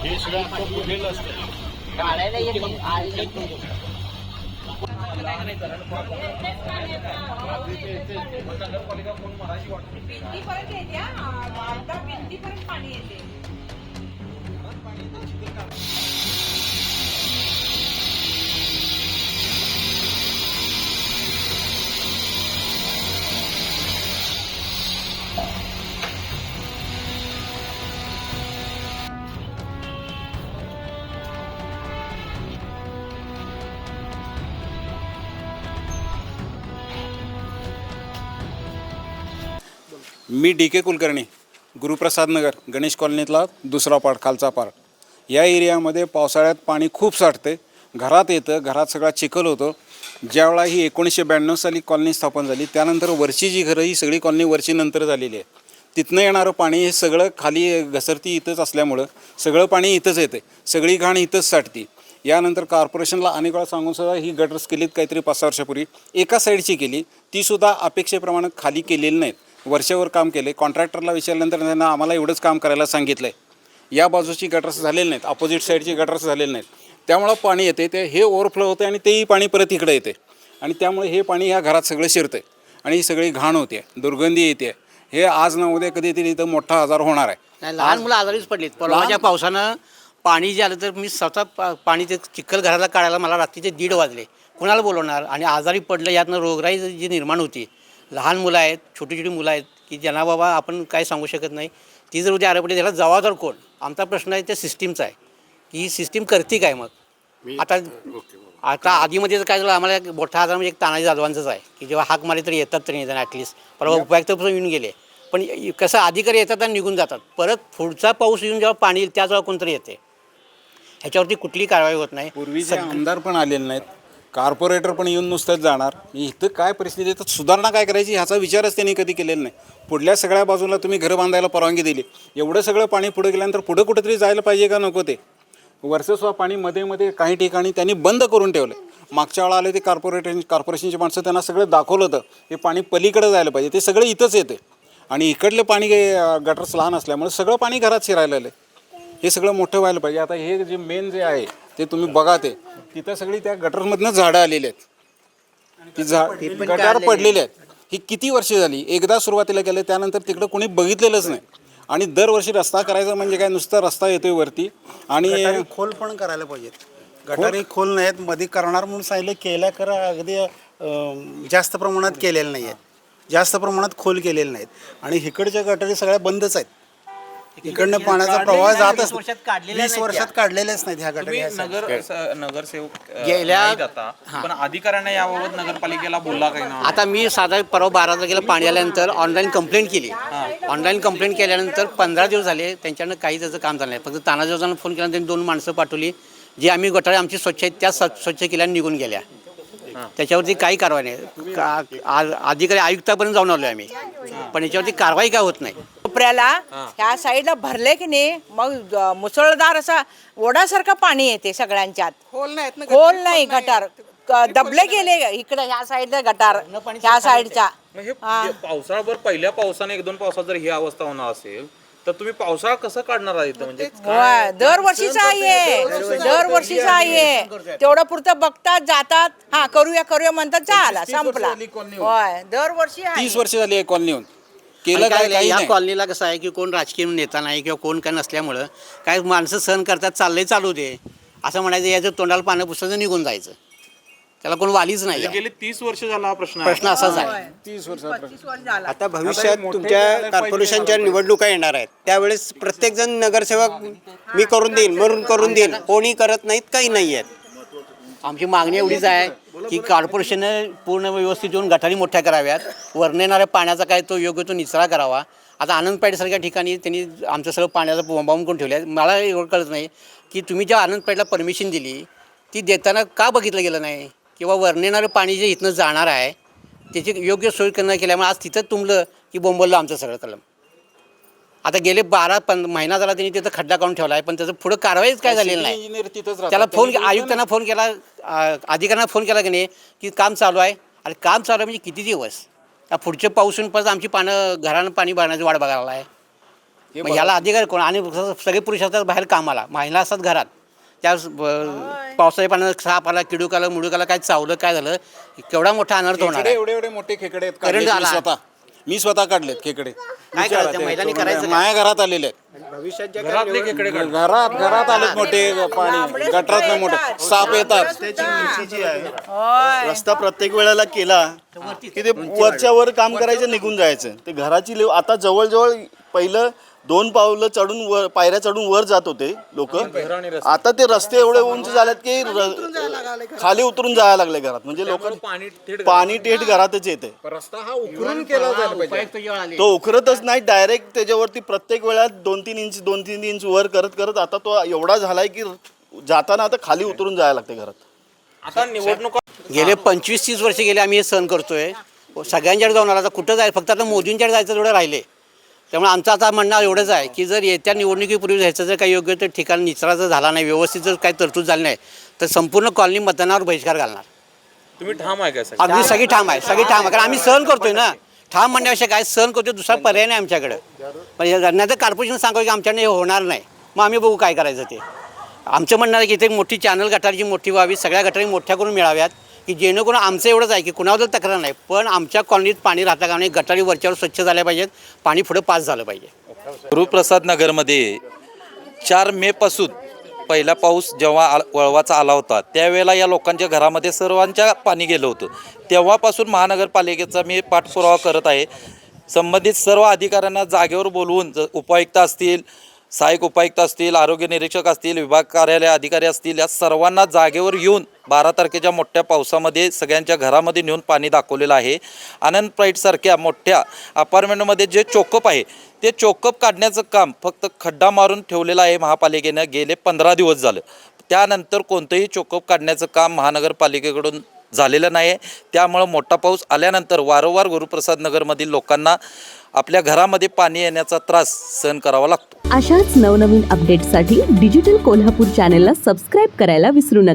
हे आता फुटलेलं असतं भिंतीपर्यंत येते हा. भिंतीपर्यंत पाणी येते. मी डी के कुलकर्णी गुरुप्रसाद नगर गणेश कॉलनीतला दुसरा पार्ट खालचा पार्ट या एरियामध्ये पावसाळ्यात पाणी खूप साठते. घरात येतं घरात सगळा चिखल होतो. ज्यावेळा ही एकोणीसशे ब्याण्णव साली कॉलनी स्थापन झाली त्यानंतर वरची जी घरं ही सगळी कॉलनी वरची नंतर झालेली आहे. तिथनं येणारं पाणी हे सगळं खाली घसरती इथंच असल्यामुळं सगळं पाणी इथंच येते. सगळी घाण इथंच साठती. यानंतर कॉर्पोरेशनला अनेक वेळा सांगून सुद्धा ही गटर्स केलीत काहीतरी पाच सहा वर्षापूर्वी एका साईडची केली तीसुद्धा अपेक्षेप्रमाणे खाली केलेली नाहीत. वर्षावर काम केले कॉन्ट्रॅक्टरला विचारल्यानंतर त्यांना आम्हाला एवढंच काम करायला सांगितलं आहे या बाजूची गटर्स झालेले नाहीत अपोजिट साईडची गटर्स झालेले नाहीत. त्यामुळं पाणी येते ते हे ओव्हरफ्लो होते आणि तेही पाणी परत इकडे येते. आणि त्यामुळे हे पाणी ह्या घरात सगळं शिरतं आणि ही सगळी घाण होते दुर्गंधी येते हे आज ना उद्या कधीतरी इथं मोठा आजार होणार आहे. लहान मुलं आजारीच पडलीत. परवाच्या पावसानं पाणी जे आलं तर मी स्वतः पा- पाणी ते चिखल घराला काढायला मला रात्रीचे दीड वाजले. कुणाला बोलवणार? आणि आजारी पडलं यातनं रोगराई जी निर्माण होती लहान मुलं आहेत छोटी छोटी मुलं आहेत की ज्यांना बाबा आपण काय सांगू शकत नाही. ती जर उद्या आरे पडली त्याला जबाबदार कोण? आमचा प्रश्न आहे त्या सिस्टीमचा आहे. की ही सिस्टीम करते काय मग? आता आता आधीमध्ये काय झालं आम्हाला एक मोठा आजार म्हणजे एक तानाजी जाधवांचंच आहे की जेव्हा हाक मारली तरी येतात तरी निदान ॲटलिस्ट परवा उपायुक्तपासून येऊन गेले. पण कसं अधिकारी येतात आणि निघून जातात. परत पुढचा पाऊस येऊन जेव्हा पाणी येईल त्याच वेळा कोणतरी येते. ह्याच्यावरती कुठली कारवाई होत नाही. पूर्वीचे आमदार पण आलेले नाहीत कार्पोरेटर पण येऊन नुसतंच जाणार. इथं काय परिस्थिती आहे? तर सुधारणा काय करायची? ह्याचा विचारच त्यांनी कधी केलेला नाही. पुढल्या सगळ्या बाजूला तुम्ही घरं बांधायला परवानगी दिली. एवढं सगळं पाणी पुढे गेल्यानंतर पुढं कुठेतरी जायला पाहिजे का नको ते? वर्चस्व पाणी मध्ये मध्ये काही ठिकाणी त्यांनी बंद करून ठेवलं मागच्या वेळा आले ते कार्पोरेटर कार्पोरेशनची माणसं त्यांना सगळं दाखवलं होतं. हे पाणी पलीकडे जायला पाहिजे. ते सगळं इथंच येते आणि इकडले पाणी गटर्स लहान असल्यामुळे सगळं पाणी घरात शिरायला आलं हे सगळं मोठं व्हायला पाहिजे. आता हे जे मेन जे आहे ते तुम्ही बघा ते. तिथं सगळी त्या गटरमधनं झाडं आलेली आहेत. ती झाड गटार पडलेली आहेत. ही किती वर्ष झाली? एकदा सुरुवातीला केलं त्यानंतर तिकडं कोणी बघितलेलंच नाही. आणि दरवर्षी रस्ता करायचा म्हणजे काय नुसता रस्ता येतोय वरती. आणि खोल पण करायला पाहिजेत. गटारी खोल नाहीत मध्ये करणार म्हणून सांगितलं केल्या करा अगदी जास्त प्रमाणात केलेल्या नाही आहेत जास्त प्रमाणात खोल केलेले नाहीत. आणि इकडच्या गटारी सगळ्या बंदच आहेत. इकडनं पाण्याचा प्रवाह जातच वर्षात वीस काढलेल्याच नाहीत ह्या गटारी तुम्ही ह्या side. नगर स- नगरसेवक अ, गेल्या- नाहीत आता. पण अधिकाऱ्यांना याबाबत नगरपालिकेला बोलला काही ना आता मी साधा परवा बारा तारखेला पाणी आल्यानंतर ऑनलाईन कंप्लेंट केली. ऑनलाईन कंप्लेंट केल्यानंतर पंधरा दिवस झाले त्यांच्याकडनं काही त्याचं काम झालं नाही. फक्त तानाजीवाजांना फोन केला त्यांनी दोन माणसं पाठवली जी आम्ही गटारे आमची स्वच्छ आहेत त्या स्व- स्वच्छ केल्या आणि निघून गेल्या. त्याच्यावरती काही कारवाई नाही. का- आ- अधिकारी आयुक्तापर्यंत जाऊन आलो आम्ही. पण याच्यावरती कारवाई काय होत नाही. कोपऱ्याला ह्या साईडला भरले की नाही मग मुसळधार असा ओढासारखं पाणी येते सगळ्यांच्यात. खोल नाही गटार. क- दबले गेले इकडे ह्या साईडला गटार ह्या साईडच्या. हे पावसाळाभर पहिल्या पावसाने एक दोन पावसात जर ही अवस्था होणार असेल तर तुम्ही पावसाळा कसं काढणार आहे इथं? म्हणजे दरवर्षीचा आहे. दरवर्षीचा आहे. तेवढं पुरतं बघतात जातात. हा करूया करूया म्हणतात झाला संपला होय दरवर्षी तीस वर्ष झाली आहे कॉलनी येऊन केलं आणि काय काय काही या नाही. कॉलनीला कसं आहे की कोण राजकीय नेता नाही किंवा कोण काय नसल्यामुळं काय माणसं सहन करतात चाललंय चालू दे. असं म्हणायचं याचं तोंडाला पानं पुसायचं निघून जायचं. त्याला कोण वालीच नाही. म्हणजे गेले तीस वर्ष झाला हा प्रश्न आहे. प्रश्न असाच आहे. तीस पस्तीस वर्ष झाला आता भविष्यात तुमच्या कॉर्पोरेशनच्या निवडणुका येणार आहेत. त्यावेळेस प्रत्येक जण नगरसेवक मी करून देईन मरून करून देईन. कोणी करत नाहीत काही नाही आहेत आमची मागणी एवढीच आहे की कॉर्पोरेशनने पूर्ण व्यवस्थित येऊन गटारी मोठ्या कराव्यात. वरनं येणाऱ्या पाण्याचा काय तो योग्य तो निचरा करावा. आता आनंदपेठसारख्या ठिकाणी त्यांनी आमचं सगळं पाण्याचं बोंबावून करून ठेवलं आहे मला एवढं कळत नाही की तुम्ही ज्या आनंदपेठला परमिशन दिली ती देताना का बघितलं गेलं नाही? किंवा वरनं येणारं पाणी जे इथनं जाणार आहे त्याची योग्य सोय करणं केल्यामुळे आज तिथं तुंबलं की बोंबललं आमचं सगळं कलम. आता गेले बारा पं महिना झाला त्यांनी तिथं खड्डा काढून ठेवला आहे पण त्याचं पुढं कारवाईच काय झालेली नाही. इंजिनियर तिथंच राहतात. त्याला फोन त्यांनी आयुक्तांना फोन केला अधिकाऱ्यांना फोन केला की नाही की काम चालू आहे. आणि काम चालू आहे म्हणजे किती दिवस? या पुढचे पाऊस येऊन परत आमची पानं घरानं पाणी भरण्याची वाट बघायला आहे मग ह्याला अधिकार कोण? आणि सगळे पुरुष असतात बाहेर कामाला. महिला असतात घरात. त्या ब- पावसाच्या पाण्यात साप आला किडूक आला मुडूक आला काय चावलं काय झालं केवढा मोठा अनर्थ होणार खेकडे आहे. एवढे एवढे मोठे खेकडे आहेत करंट काढलेत मी आला. स्वतः. मी स्वतः काढलेत खेकडे. काय विचारा करायचं? ते? माझ्या घरात आलेले आहेत. भविष्यात घरातले खेकडे काढ घरात घरात आलेत मोठे पाणी. गटरात मोठे साप येतात. रस्त्याची उंची जी आहे होय. रस्ता प्रत्येक वेळेला केला की ते वरच्या वर काम करायचं निघून जायचं. ते घराची लेव आता जवळजवळ पहिलं दोन पावलं चढून वर पायऱ्या चढून वर जात होते लोक. आता ते रस्ते एवढे उंच झालेत की र- खाली उतरून जायला लागले घरात. म्हणजे लोक पाणी थेट पाणी टेट घरातच येते. रस्ता हा उकरून केला जायला पाहिजे. तो उखरतच नाही डायरेक्ट त्याच्यावरती प्रत्येक वेळा दोन तीन इंच दोन तीन इंच वर करत करत आता तो एवढा झालाय की जाताना आता खाली उतरून जायला लागते घरात. आता निवडणुका गेले पंचवीस तीस वर्ष गेले आम्ही हे सहन करतोय. सगळ्यांच्याकडे जाऊन आला आता कुठं जाय फक्त आता मोदींच्याकडे जायचं तेवढं राहिले. त्यामुळे आमचं आता म्हणणं एवढंच आहे की जर येत्या निवडणुकीपूर्वी ह्याचं जर काही योग्य तर ठिकाण निचरा जर झाला नाही व्यवस्थित जर काही तरतूद झाली नाही तर संपूर्ण कॉलनी मतदानावर बहिष्कार घालणार. तुम्ही ठाम आहे सगळे? अगदी सगळी ठाम आहे सगळी ठाम आहे. कारण आम्ही सहन करतोय ना. ठाम म्हणण्यापेक्षा काय? सहन करतोय दुसरा पर्याय नाही आमच्याकडे. पण हे नाही तर कॉर्पोरेशन सांगतो की आमच्याकडे हे होणार नाही. मग आम्ही बघू काय करायचं ते. आमचं म्हणणं आहे की इथे मोठी चॅनल गटारीची मोठी व्हावी. सगळ्या गटारी मोठ्या करून मिळाव्यात. की जेणेकरून आमचं एवढंच आहे की कुणावर तक्रार नाही. पण आमच्या कॉलनीत पाणी राहता का नाही गटारी वरच्यावर स्वच्छ झाल्या पाहिजेत. पाणी पुढं पास झालं पाहिजे. गुरुप्रसाद नगरमध्ये चार मेपासून पहिला पाऊस जेव्हा आ वळवाचा आला होता त्यावेळेला या लोकांच्या घरामध्ये सर्वांच्या पाणी गेलं होतं. तेव्हापासून महानगरपालिकेचा मी पाठपुरावा करत आहे. संबंधित सर्व अधिकाऱ्यांना जागेवर बोलवून उपायुक्त असतील सहाय्यक उपायुक्त असतील आरोग्य निरीक्षक असतील विभाग कार्यालय अधिकारी असतील या सर्वांना जागेवर येऊन बारा तारखेच्या मोठ्या पावसामध्ये सगळ्यांच्या घरामध्ये नेऊन पाणी दाखवलेलं आहे. आनंद प्राईटसारख्या मोठ्या अपार्टमेंटमध्ये जे चोकअप आहे ते चोकअप काढण्याचं काम फक्त खड्डा मारून ठेवलेलं आहे महापालिकेनं. गेले पंधरा दिवस झालं. त्यानंतर कोणतंही चोकअप काढण्याचं काम महानगरपालिकेकडून झालेलं नाही आहे त्यामुळं मोठा पाऊस आल्यानंतर वारंवार गुरुप्रसाद नगरमधील लोकांना आपल्या घरामध्ये पाणी येण्याचा त्रास सहन करावा लागतो. अशाच नवनवीन अपडेटसाठी डिजिटल कोल्हापूर चॅनेलला सबस्क्राईब करायला विसरू नका.